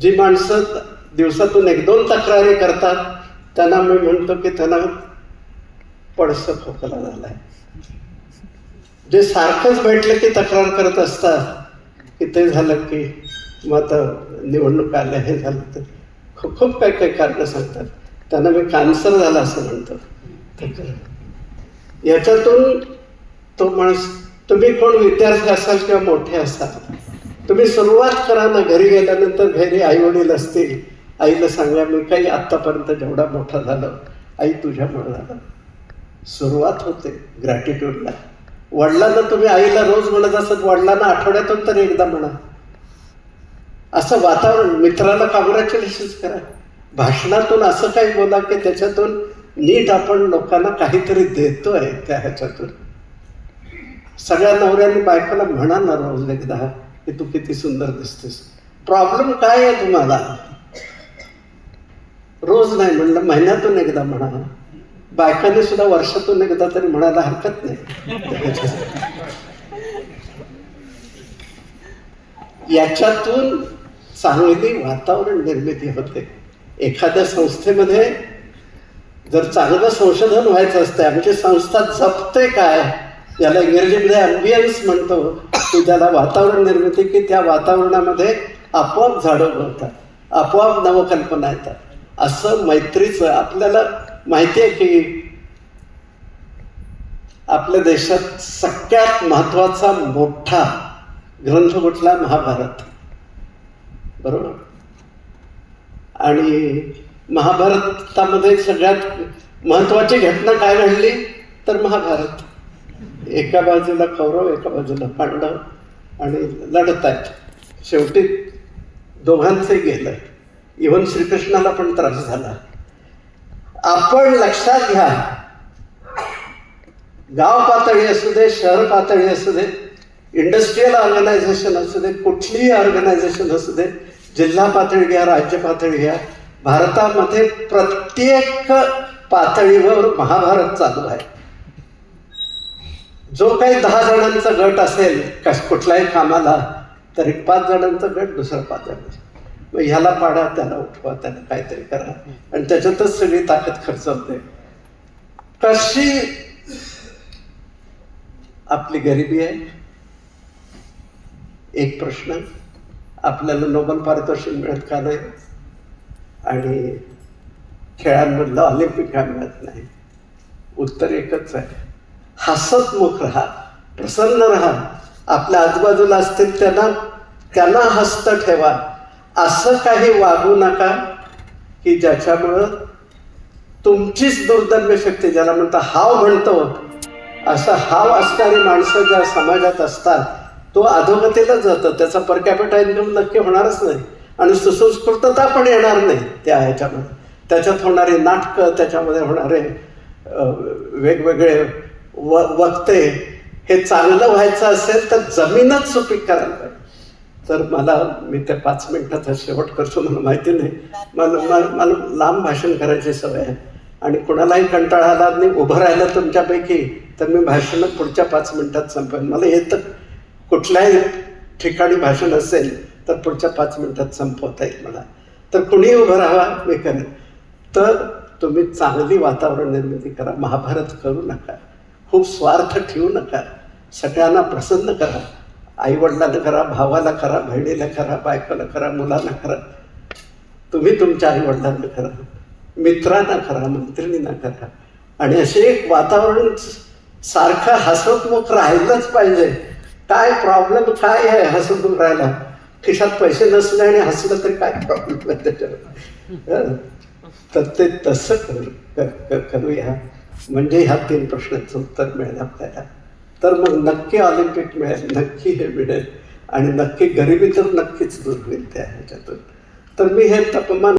जी माणसं दिवसातून एक दोन तक्रारी करतात त्यांना मी म्हणतो की त्यांना पडसं खोकला झालाय. जे सारखंच भेटलं की तक्रार करत असतात की ते झालं की मग आता निवडणूक आल्या हे झालं तर खूप खूप काही काही कारणं सांगतात. त्यांना मी कॅन्सर झाला असं म्हणतो. याच्यातून तो माणूस तुम्ही कोण विद्यार्थी असाल किंवा मोठे असाल तुम्ही सुरुवात करा ना घरी गेल्यानंतर घरी आई वडील असतील आईला सांगा मी काही आत्तापर्यंत जेवढा मोठा झालं आई तुझ्यामुळे झालं. सुरुवात होते ग्रॅटिट्यूडला वडिलांना तुम्ही आईला रोज म्हणत असत वडिलांना आठवड्यातून तरी एकदा म्हणा. असं वातावरण मित्राला कॉंग्रॅच्युलेशन्स करा. भाषणातून असं काही बोला की त्याच्यातून नीट आपण लोकांना काहीतरी देतोय त्या ह्याच्यातून. सगळ्या नवऱ्यांनी बायकोला म्हणा ना रोज एकदा. की तू किती सुंदर दिसतेस. प्रॉब्लेम काय आहे तुम्हाला? रोज नाही म्हणलं महिन्यातून एकदा म्हणा बायकाने सुद्धा वर्षातून एकदा तरी म्हणायला हरकत नाही. याच्यातून चांगली वातावरण निर्मिती होते. एखाद्या संस्थेमध्ये जर चांगलं संशोधन व्हायचं असतं म्हणजे संस्था जपते काय? याला इंग्रजीमध्ये अम्बियन्स म्हणतो. की ज्याला वातावरण निर्मिती की त्या वातावरणामध्ये आपोआप झाडं उगवतात आपोआप नवकल्पना येतात. असं मैत्रीचं आपल्याला माहिती आहे की आपल्या देशात सगळ्यात महत्त्वाचा मोठा ग्रंथ कुठला? महाभारत. बरोबर? आणि महाभारतामध्ये सगळ्यात महत्वाची घटना काय घडली? तर महाभारत. एका बाजूला कौरव एका बाजूला पांडव आणि लढत आहेत शेवटी दोघांचंही गेलं. इवन श्रीकृष्णाला पण त्रास झाला. आपण लक्षात घ्या. गाव पातळी असू दे शहर पातळी असू दे इंडस्ट्रीयल ऑर्गनायझेशन असू दे कुठलीही ऑर्गनायझेशन असू दे जिल्हा पातळी घ्या राज्य पातळी घ्या भारतामध्ये प्रत्येक पातळीवर महाभारत चालू आहे. जो काही दहा जणांचा गट असेल कश कुठल्याही कामाला तरी पाच जणांचा गट दुसरा पाच जणांचा. मग ह्याला पाडा त्याला उठवा त्याला काहीतरी करा. आणि त्याच्यातच सगळी ताकद खर्च होते. कशी आपली गरिबी आहे? एक प्रश्न. आपल्याला नोबल पारितोषिक मिळत का नाही? आणि खेळांमधलं ऑलिम्पिक का मिळत नाही? उत्तर एकच आहे. हसतमुख राहा प्रसन्न राहा. आपल्या आजूबाजूला असतील त्यांना त्यांना हस्त ठेवा. असं काही वागू नका की ज्याच्यामुळं तुमचीच दुर्दम्य शक्ती ज्याला म्हणता हाव म्हणतो असं हाव असणारी माणसं ज्या समाजात असतात तो अधोगतीला जातो. त्याचा पर कॅपिटा इन्कम नक्की होणारच नाही. आणि सुसंस्कृतता पण येणार नाही त्या ह्याच्यामध्ये. त्याच्यात होणारी नाटकं त्याच्यामध्ये होणारे वेगवेगळे व वक्ते हे चांगलं व्हायचं असेल तर जमीनच सुपीक करायला पाहिजे. तर मला मी त्या पाच मिनिटाचा शेवट करतो मला माहिती नाही. मला मला लांब भाषण करायची सवय आहे. आणि कोणालाही कंटाळा आला नाही उभं राहिलं तुमच्यापैकी तर मी भाषण पुढच्या पाच मिनिटात संपवेन. मला येतं कुठल्याही ठिकाणी भाषण असेल तर पुढच्या पाच मिनिटात संपवता येईल मला. तर कुणीही उभं राहावा मी करेन. तर तुम्ही चांगली वातावरण निर्मिती करा. महाभारत करू नका. खूप स्वार्थ ठेवू नका. सगळ्यांना प्रसन्न करा. आईवडिलांना करा भावाला करा बहिणीला करा बायकोला करा मुलांना करा. तुम्ही तुमच्या आईवडिलांना करा. मित्रांना करा मैत्रिणींना करा. आणि असे एक वातावरण सारखं हसतमुख राहिलंच पाहिजे. काय प्रॉब्लेम काय आहे हसतमुख राहायला? खिशात पैसे नसले आणि हसलं तर काय प्रॉब्लेम आहे त्याच्यावर? तर ते तसं करू क- करूया. म्हणजे ह्या तीन प्रश्नांचं उत्तर मिळेल आपल्याला. तर मग नक्की ऑलिम्पिक मिळेल नक्की हे मिळेल आणि नक्की गरिबी तर नक्कीच दूर होईल त्या ह्याच्यातून. तर मी हे तापमान